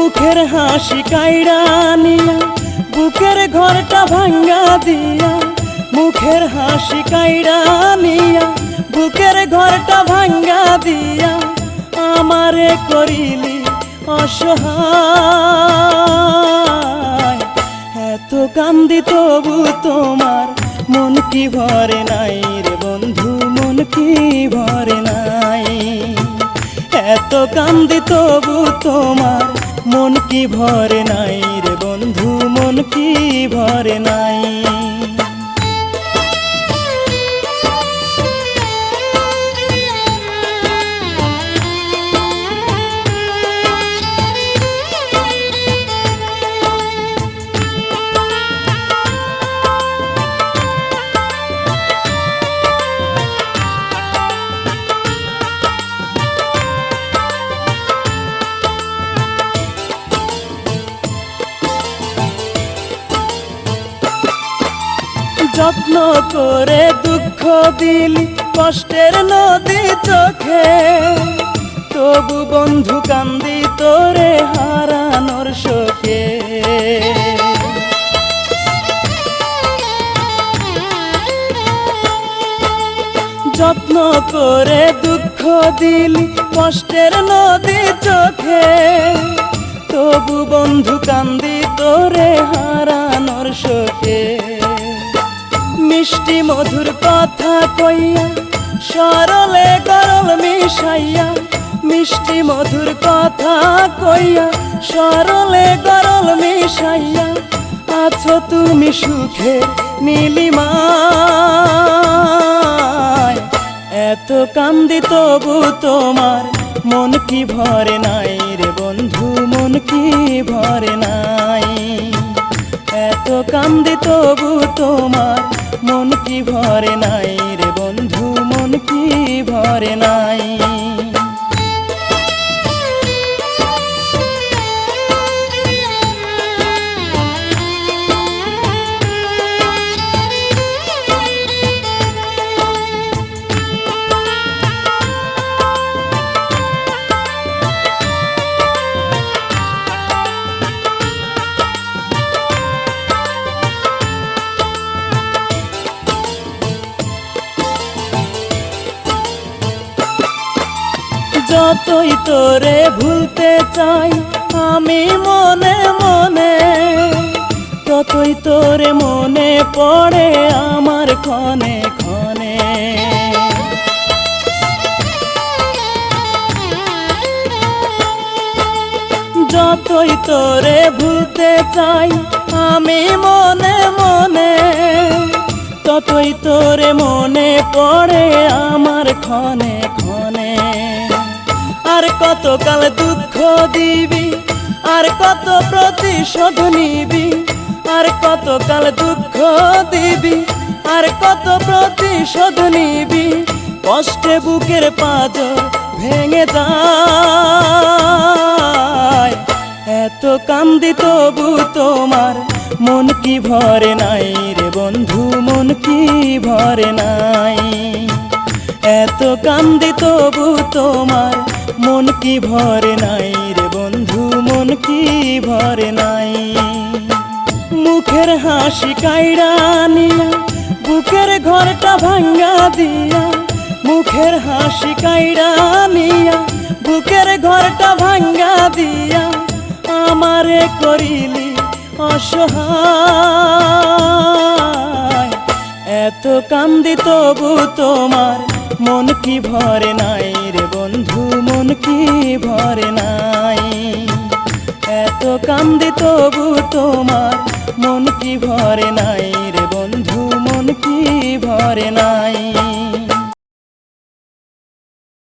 মুখের হাসি কাইড়া নিয়া, বুকের ঘরটা ভাঙ্গা দিয়া, মুখের হাসি কাইড়া নিয়া, বুকের ঘরটা ভাঙ্গা দিয়া আমারে করিলি অসহায়। এত কান্দি তবু তোমার মন কি ভরে নাই রে বন্ধু, মন কি ভরে নাই। এত কান্দি তবু তোমার মন কি ভরে নাই রে বন্ধু মন কি ভরে নাই? যত্ন করে দুঃখ দিলি, কষ্টের নদী চোখে। তবু বন্ধু কান্দি তোরে হারানোর শোকে। যত্ন করে দুঃখ দিলি, কষ্টের নদী চোখে। তবু বন্ধু কান্দি তোরে হারানোর শোকে। মিষ্টি মধুর কথা কইয়া, সরলে গরল মিশাইয়া, মিষ্টি মধুর কথা কইয়া, সরলে গরল মিশাইয়া, আছো তুমি সুখে নীলিমায়। এত কান্দি তবু তোমার মন কি ভরে নাই রে বন্ধু, মন কি ভরে নাই। এত কান্দি তবু তোমার মন কি ভরে নাই রে বন্ধু মন কি ভরে নাই? যতই তোরে ভুলতে চাই, আমি মনে মনে। ততই তোরে মনে পড়ে আমার ক্ষণে ক্ষণে। যতই তোরে ভুলতে চাই, আমি মনে মনে। ততই তোরে মনে পড়ে আমার ক্ষণে ক্ষণে। আর কত কাল দুঃখ দিবি? আর কত প্রতিশোধ নিবি? আর কত কাল দুঃখ দিবি? আর কত প্রতিশোধ নিবি? কষ্টে বুকের পাজ ভেঙে যায়। এত কান্দি তবু তোমার মন কি ভরে নাই রে বন্ধু, মন কি ভরে নাই। এত কান্দি তবু তোমার মন কি ভরে নাই রে বন্ধু, মন কি ভরে নাই? মুখের হাসি কাইড়া নিয়া, বুকের ঘরটা ভাঙ্গা দিয়া, মুখের হাসি কাইড়া নিয়া, বুকের ঘরটা ভাঙ্গা দিয়া, আমারে করিলি অসহায়। এত কান্দি তবু তোমার মন কি ভরে নাই রে বন্ধু, মন কি ভরে নাই? এত কান্দি তবু তোমার মন কি ভরে নাই রে বন্ধু, মন কি ভরে নাই?